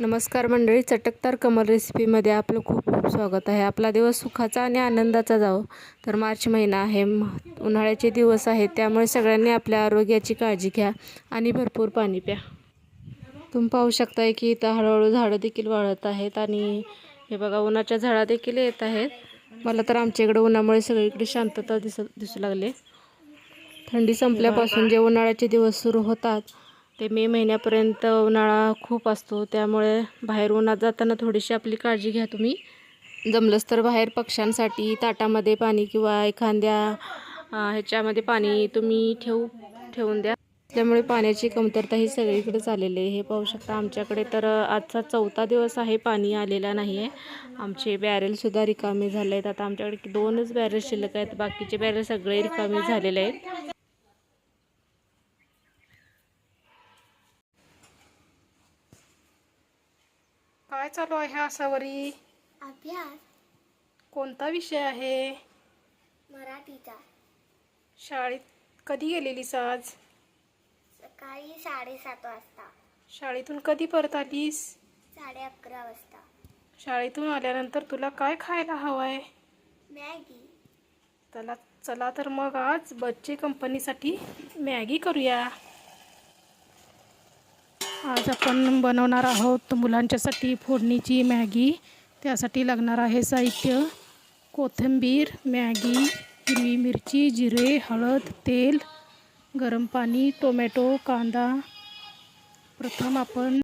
नमस्कार मंडळी चटकदार कमल रेसिपीमध्ये आपलं खूप खूप स्वागत आहे. आपला दिवस सुखाचा आणि आनंदाचा जावो. तर मार्च महिना आहे उन्हाळ्याचे दिवस आहेत त्यामुळे सगळ्यांनी आपल्या आरोग्याची काळजी घ्या आणि भरपूर पाणी प्या. तुम्ही पाहू शकताय की इथं हळूहळू झाडं देखील वाळत आहेत आणि हे बघा उन्हाच्या झाडा देखील येत आहेत. मला तर आमच्या इकडं उन्हामुळे सगळीकडे शांतता दिस दिसू लागले. थंडी संपल्यापासून जे उन्हाळ्याचे दिवस सुरू होतात ते मे महिन्यापर्यंत उन्हाळा खूप असतो त्यामुळे बाहेर उन्हात जाताना थोडीशी आपली काळजी घ्या तुम्ही. जमलंच तर बाहेर पक्ष्यांसाठी ताटामध्ये पाणी किंवा एखाद्या ह्याच्यामध्ये पाणी तुम्ही ठेवू ठेवून द्या. त्यामुळे पाण्याची कमतरता ही सगळीकडे चाललेली आहे. हे पाहू शकता आमच्याकडे तर आजचा चौथा दिवस आहे पाणी आलेला नाही आहे आमचे बॅरेलसुद्धा रिकामे झाले आहेत आता आमच्याकडे दोनच बॅरेल शिल्लक आहेत बाकीचे बॅरेल सगळे रिकामे झालेले आहेत. काय चालू आहे आसावरी अभ्यास. कोणता विषय आहे? मराठीचा. शाळेत कधी गेलेलीस आज? सकाळी साडेसात वाजता. शाळेतून कधी परत आलीस? साडे अकरा वाजता. शाळेतून आल्यानंतर तुला काय खायला हवं आहे मॅगी. चला चला तर मग आज बच्चे कंपनीसाठी मॅगी करूया. आज आपण बनवणार आहोत मुलांच्यासाठी फोडणीची मॅगी. त्यासाठी लागणार आहे साहित्य कोथिंबीर मॅगी हिरवी मिरची जिरे हळद तेल गरम पाणी टोमॅटो कांदा. प्रथम आपण